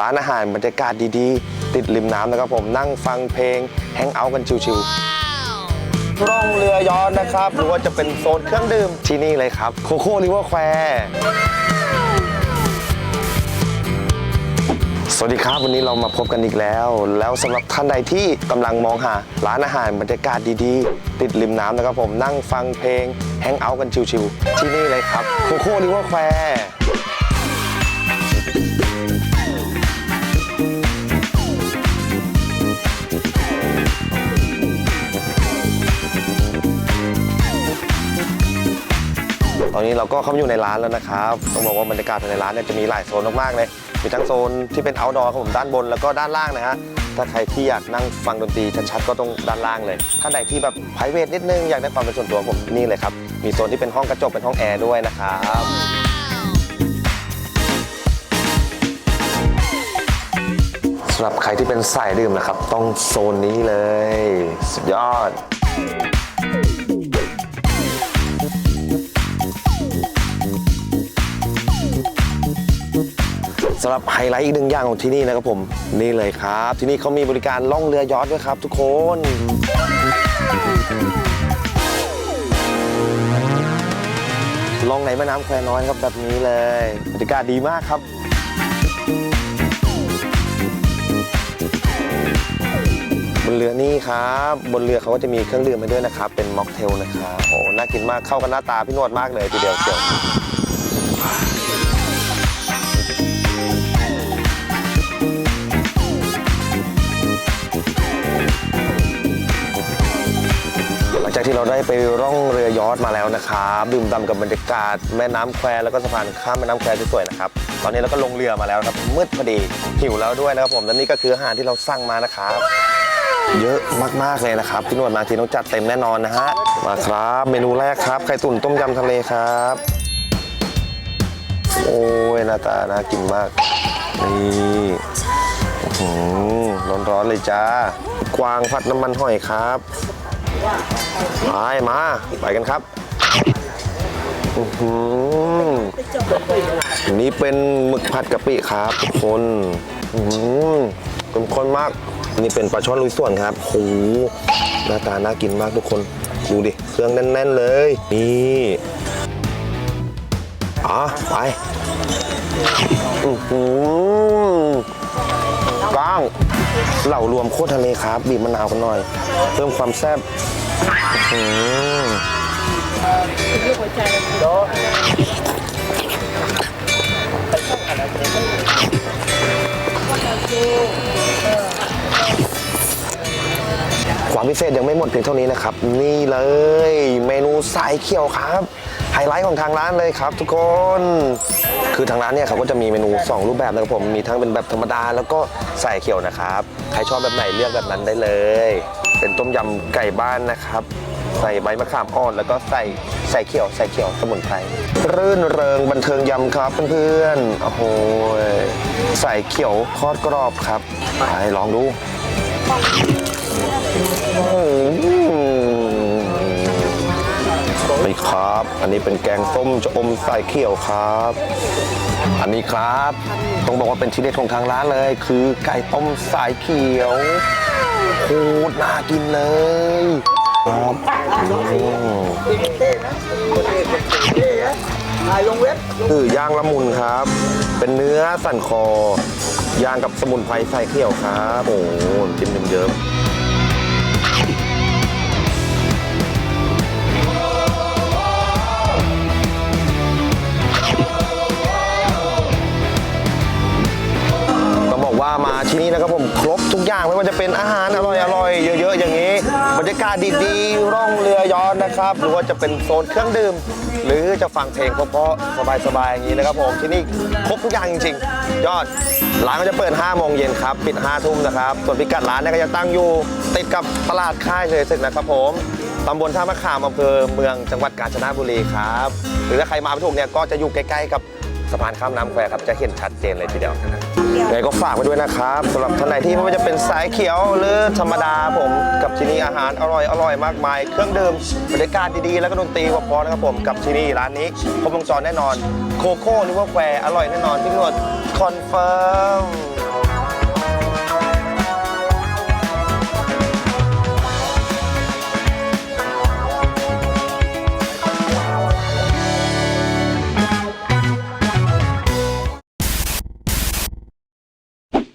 ร้านอาหารบรรยากาศดีๆ ติดริมน้ำนะครับผมนั่งฟังเพลงแฮงเอาท์กันชิวๆร่องเรือย้อนนะครับ หรือว่าจะเป็นโซนเครื่องดื่มที่นี่เลยครับโคโค่ริเวอร์แควร์สวัสดีครับวันนี้เรามาพบกันอีกแล้ว แล้วสำหรับท่านใดที่กำลังมองหาร้านอาหารบรรยากาศดีๆ ติดริมน้ำนะครับผมนั่งฟังเพลงแฮงเอาท์กันชิวๆที่นี่เลยครับโคโค่ริเวอร์แควร์ ตอนนี้เราก็เข้ามาอยู่ในร้านแล้วนะครับต้องบอกว่าบรรยากาศภายในร้านเนี่ยจะมีหลายโซนมากๆเลยมีทั้งโซนที่เป็น outdoor ครับผมด้านบนแล้วก็ด้านล่างนะฮะถ้าใครที่อยากนั่งฟังดนตรีชัดๆก็ต้องด้านล่างเลย ถ้าใดที่แบบ p r i v a t นิดนึงอยากได้ความเป็นส่วนตัวผมนี่เลยครับมีโซนที่เป็นห้องกระจกเป็นห้องแอร์ด้วยนะครับสำหรับใครที่เป็นสายดื่มนะครับ ต้องโซนนี้เลย สุดยอด สำหรับไฮไลท์อีกหนึ่งอย่างของที่นี่นะครับผมนี่เลยครับ ที่นี่เขามีบริการล่องเรือยอชด้วยครับ ทุกคนล่องในแม่น้ำแควน้อยครับแบบนี้เลยบรรยากาศดีมากครับบนเรือนี่ครับ บนเรือเขาก็จะมีเครื่องดื่มให้ด้วยนะครับ เป็นม็อกเทลนะครับโอ้น่ากินมากเข้ากันหน้าตาพี่นวดมากเลยทีเดียวเชียว จากที่เราได้ไปร่องเรือยอชต์มาแล้วนะครับดื่มด่ำกับบรรยากาศแม่น้ำแควแล้วก็สะพานข้ามแม่น้ำแควสวยๆนะครับตอนนี้เราก็ลงเรือมาแล้วครับมืดพอดีหิวแล้วด้วยนะครับผมและนี่ก็คืออาหารที่เราสั่งมานะครับเยอะมากๆเลยนะครับพี่นวดมาทีต้องจัดเต็มแน่นอนนะฮะมาครับ เมนูแรกครับไข่ตุ๋นต้มยำทะเลครับ โอ้ยหน้าตาน่ากินมากนี่ร้อนๆเลยจ้ากวางผัดน้ำมันหอยครับ ไปมา ไปกันครับอือหือนนี้เป็นหมึกผัดกะปิครับทุกคนอือหือเข้มข้นมาก นี่เป็นปลาช่อนลุยส่วนครับโหหน้าตาน่ากินมากทุกคน ดูดิ เครื่องแน่น ๆ เลย นี่อะไปอือหือ ก้างเหล่ารวมโคตรทะเลครับบีบมะนาวกันหน่อย เพิ่มความแซ่บอืมความพิเศษยังไม่หมดเพียงเท่านี้นะครับ นี่เลยเมนูสายเขียวครับ ไฮไลท์ของทางร้านเลยครับ ทุกคน คือทางร้านเนี่ยเขาก็จะมีเมนู 2 รูปแบบนะครับผม มีทั้งเป็นแบบธรรมดาแล้วก็ใส่เขียวนะครับ ใครชอบแบบไหนเลือกแบบนั้นได้เลย เป็นต้มยำไก่บ้านนะครับ ใส่ใบมะขามอ่อนแล้วก็ใส่ใส่เขียวใส่เขียวสมุนไพรรื่นเริงบันเทิงยำครับเพื่อนๆ โอ้โห ใส่เขียวทอดกรอบครับไปลองดูอ นี่ครับ อันนี้เป็นแกงส้มจะอมใส่เขียวครับ อันนี้ครับต้องบอกว่าเป็นที่เด็ดของทางร้านเลย คือไก่ต้มสายเขียวโคตรน่ากินเลยครับคือย่างละมุนครับ เป็นเนื้อสันคอ ย่างกับสมุนไพรใส่เขียวครับ โอ้โหจิ้มเยิ้ม ผม ครบทุกอย่างไม่ว่าจะเป็นอาหารอร่อยอร่อยๆเยอะๆอย่างนี้บรรยากาศดีๆร่องเรือย้อชต์นะครับ หรือว่าจะเป็นโซนเครื่องดื่ม หรือจะฟังเพลงเพราะๆสบายๆอย่างนี้นะครับผมที่นี่ครบทุกอย่างจริงๆ ยอดร้านก็จะเปิด5โมงเย็นครับปิด5ทุ่มนะครับส่วนพิกัดร้านเนี่ยก็จะตั้งอยู่ติดกับตลาดค่ายเลยศึกนะครับผมตำบลท่ามะขามอำเภอเมืองจังหวัดกาญจนบุรีครับหรือถ้าใครมาไม่ถูกเนี่ยก็จะอยู่ใกล้ๆกับสะพานข้ามน้ำแควครับจะเห็นชัดเจนเลยทีเดียว ยังไงก็ฝากไว้ด้วยนะครับสำหรับท่านไหนที่ไม่ว่าจะเป็นสายเขียวหรือธรรมดาผมกับที่นี่อาหารอร่อยอร่อยมากมาย เครื่องดื่มบรรยากาศดีๆ แล้วก็ดนตรีพราะๆนะครับผมกับที่นี่ร้านนี้ครบวงจรแน่นอน โคโค่หรือว่าแควอร่อยแน่นอนพี่นวดคอนเฟิร์ม